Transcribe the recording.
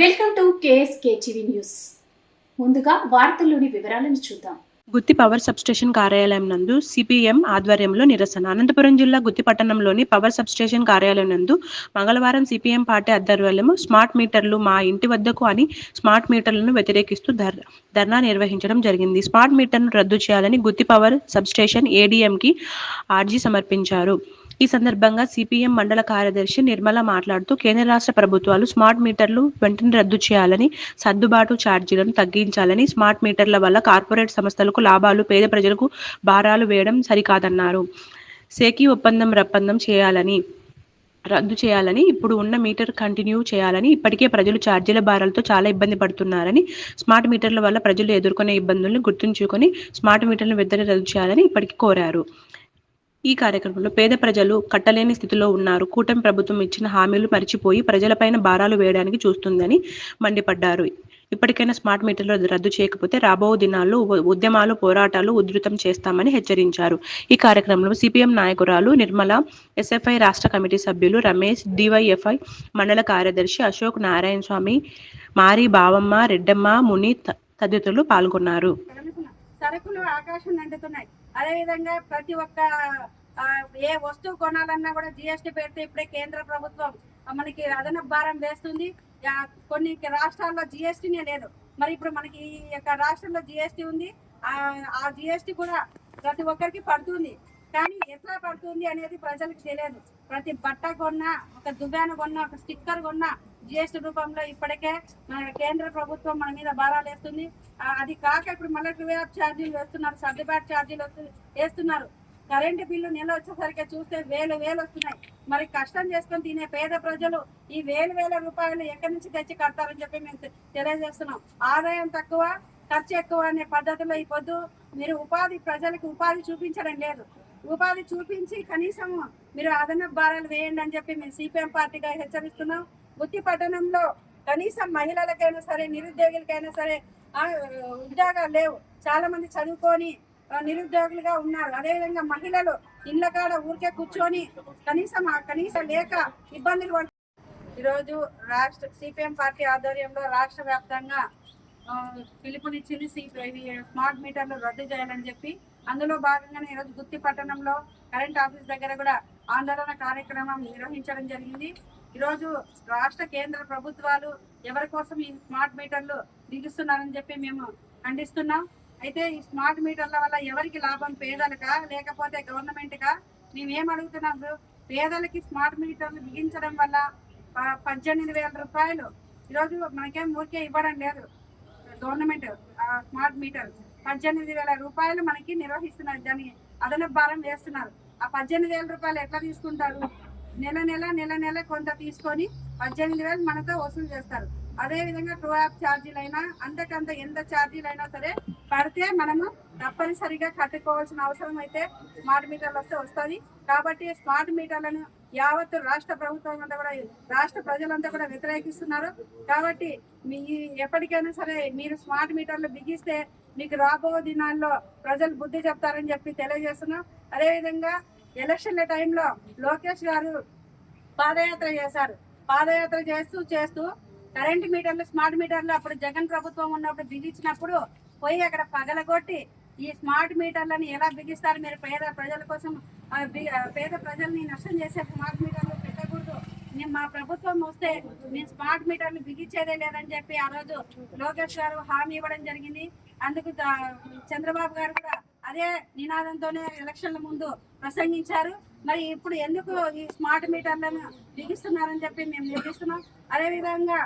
Welcome to news. ముందుగా వార్తల్లోని వివరాలను చూద్దాం. గుత్తి పవర్ సబ్స్టేషన్ కార్యాలయం నందు సిపిఎం ఆధ్వర్యంలో నిరసన. అనంతపురం జిల్లా గుత్తి పట్టణంలోని పవర్ సబ్స్టేషన్ కార్యాలయం నందు మంగళవారం సిపిఎం పార్టీ ఆధ్వర్యంలో స్మార్ట్ మీటర్లు మా ఇంటి వద్దకు అని స్మార్ట్ మీటర్లను వ్యతిరేకిస్తూ ధర్ ధర్నా నిర్వహించడం జరిగింది. స్మార్ట్ మీటర్ను రద్దు చేయాలని గుత్తి పవర్ సబ్స్టేషన్ ఏడీఎంకి ఆర్జీ సమర్పించారు. ఈ సందర్భంగా సిపిఎం మండల కార్యదర్శి నిర్మల మాట్లాడుతూ కేంద్ర రాష్ట్ర ప్రభుత్వాలు స్మార్ట్ మీటర్లు వెంటనే రద్దు చేయాలని సర్దుబాటు ఛార్జీలను తగ్గించాలని స్మార్ట్ మీటర్ల వల్ల కార్పొరేట్ సంస్థలకు లాభాలు పేద ప్రజలకు భారాలు వేయడం సరికాదన్నారు. సేకి ఒప్పందం రప్పందం చేయాలని రద్దు చేయాలని ఇప్పుడు ఉన్న మీటర్ కంటిన్యూ చేయాలని ఇప్పటికే ప్రజలు ఛార్జీల భారాలతో చాలా ఇబ్బంది పడుతున్నారని స్మార్ట్ మీటర్ల వల్ల ప్రజలు ఎదుర్కొనే ఇబ్బందులను గుర్తుంచుకొని స్మార్ట్ మీటర్లను వెంటనే రద్దు చేయాలని ఇప్పటికీ కోరారు. ఈ కార్యక్రమంలో పేద ప్రజలు కట్టలేని స్థితిలో ఉన్నారు. కూటమి ప్రభుత్వం ఇచ్చిన హామీలు మరిచిపోయి ప్రజలపైన భారాలు వేయడానికి చూస్తుందని మండిపడ్డారు. ఇప్పటికైనా స్మార్ట్ మీటర్లు రద్దు చేయకపోతే రాబో దినాల్లో ఉద్యమాలు పోరాటాలు ఉధృతం చేస్తామని హెచ్చరించారు. ఈ కార్యక్రమంలో సిపిఎం నాయకురాలు నిర్మల ఎస్ఎఫ్ఐ రాష్ట్ర కమిటీ సభ్యులు రమేష్ డివైఎఫ్ఐ మండల కార్యదర్శి అశోక్ నారాయణ స్వామి మారి బావమ్మ రెడ్డమ్మ ముని త- తదితరులు పాల్గొన్నారు. సరుకులు ఆకాశం నిండుతున్నాయి అదేవిధంగా ప్రతి ఒక్క ఏ వస్తువు కొనాలన్నా కూడా జిఎస్టీ పెడితే ఇప్పుడే కేంద్ర ప్రభుత్వం మనకి అదనపు భారం వేస్తుంది. కొన్ని రాష్ట్రాల్లో జిఎస్టీనే లేదు. మరి ఇప్పుడు మనకి ఈ యొక్క రాష్ట్రంలో జిఎస్టీ ఉంది. ఆ ఆ జిఎస్టీ కూడా ప్రతి ఒక్కరికి పడుతుంది. కానీ ఎట్లా పడుతుంది అనేది ప్రజలకు తెలియదు. ప్రతి బట్ట కొన్నా ఒక దువ్వాన కొన్నా ఒక స్టిక్కర్ కొన్నా జిఎస్టీ రూపంలో ఇప్పటికే మన కేంద్ర ప్రభుత్వం మన మీద భారాలు వేస్తుంది. అది కాక ఇప్పుడు మళ్ళీ ట్రూ ఛార్జీలు వేస్తున్నారు సర్దుబాటు ఛార్జీలు వస్తు- వేస్తున్నారు. కరెంటు బిల్లు నెల వచ్చేసరికి చూస్తే వేలు వేలు వస్తున్నాయి. మరి కష్టం చేసుకొని తినే పేద ప్రజలు ఈ వేలు వేల రూపాయలు ఎక్కడి నుంచి తెచ్చి కడతారని చెప్పి మేము తెలియజేస్తున్నాం. ఆదాయం తక్కువ ఖర్చు ఎక్కువ అనే పద్ధతిలో ఈ పొద్దు మీరు ఉపాధి ప్రజలకు ఉపాధి చూపించడం లేదు. ఉపాధి చూపించి కనీసం మీరు అదనపు భారాలు వేయండి అని చెప్పి మేము సిపిఎం పార్టీగా హెచ్చరిస్తున్నాం. గుత్తి పట్టణంలో కనీసం మహిళలకైనా సరే నిరుద్యోగులకైనా సరే ఉద్యోగాలు లేవు. చాలా మంది చదువుకొని నిరుద్యోగులుగా ఉన్నారు. అదేవిధంగా మహిళలు ఇళ్ళ కాడ ఊరికే కూర్చొని కనీసం ఆ కనీసం లేక ఇబ్బందులు పడు ఈరోజు రాష్ట్ర సిపిఎం పార్టీ ఆధ్వర్యంలో రాష్ట్ర వ్యాప్తంగా పిలుపునిచ్చింది స్మార్ట్ మీటర్లు రద్దు చేయాలని చెప్పి అందులో భాగంగానే ఈరోజు గుత్తి పట్టణంలో కరెంట్ ఆఫీస్ దగ్గర కూడా ఆందోళన కార్యక్రమం నిర్వహించడం జరిగింది. ఈరోజు రాష్ట్ర కేంద్ర ప్రభుత్వాలు ఎవరి కోసం ఈ స్మార్ట్ మీటర్లు బిగిస్తున్నారని చెప్పి మేము ఖండిస్తున్నాం. అయితే ఈ స్మార్ట్ మీటర్ల వల్ల ఎవరికి లాభం పేదలకా లేకపోతే గవర్నమెంట్గా మేమేం అడుగుతున్నాము పేదలకి స్మార్ట్ మీటర్లు బిగించడం వల్ల ప- పద్దెనిమిది వేల రూపాయలు. ఈరోజు మనకేం ఊరికే ఇవ్వడం లేదు. గవర్నమెంట్ ఆ స్మార్ట్ మీటర్ పద్దెనిమిది వేల రూపాయలు మనకి నిర్వహిస్తున్నారు. దాని అదనపు భారం వేస్తున్నారు. ఆ పద్దెనిమిది వేల రూపాయలు ఎట్లా తీసుకుంటారు? నెల నెల నెల నెల కొంత తీసుకొని పద్దెనిమిది వేలు మనతో వసూలు చేస్తారు. అదేవిధంగా టూ ట్రూ యాప్ ఛార్జీలు అయినా అంతకంత ఎంత ఛార్జీలు అయినా సరే పడితే మనము తప్పనిసరిగా కట్టుకోవాల్సిన అవసరం అయితే స్మార్ట్ మీటర్లు వస్తే వస్తుంది కాబట్టి స్మార్ట్ మీటర్లను యావత్తు రాష్ట్ర ప్రభుత్వం అంతా కూడా రాష్ట్ర ప్రజలంతా కూడా వ్యతిరేకిస్తున్నారు. కాబట్టి మీ ఎప్పటికైనా సరే మీరు స్మార్ట్ మీటర్లు బిగిస్తే మీకు రాబో దినాల్లో ప్రజలు బుద్ధి చెప్తారని చెప్పి తెలియజేస్తున్నాం. అదేవిధంగా ఎలక్షన్ల టైంలో లోకేష్ గారు పాదయాత్ర చేశారు. పాదయాత్ర చేస్తూ చేస్తూ కరెంట్ మీటర్లు స్మార్ట్ మీటర్లు అప్పుడు జగన్ ప్రభుత్వం ఉన్నప్పుడు బిగించినప్పుడు పోయి అక్కడ పగలగొట్టి ఈ స్మార్ట్ మీటర్లను ఎలా బిగిస్తారు మీరు పేద ప్రజల కోసం పేద ప్రజల్ని నష్టం చేసే స్మార్ట్ మీటర్లు పెట్టకూడదు. మేము మా ప్రభుత్వం వస్తే మేము స్మార్ట్ మీటర్లు బిగించేదే లేదని చెప్పి ఆ రోజు లోకేష్ గారు హామీ ఇవ్వడం జరిగింది. అందుకు చంద్రబాబు గారు కూడా అదే నినాదంతోనే ఎలక్షన్ల ముందు ప్రసంగించారు. మరి ఇప్పుడు ఎందుకు ఈ స్మార్ట్ మీటర్లను బిగిస్తున్నారని చెప్పి మేము నిర్మిస్తున్నాం అదేవిధంగా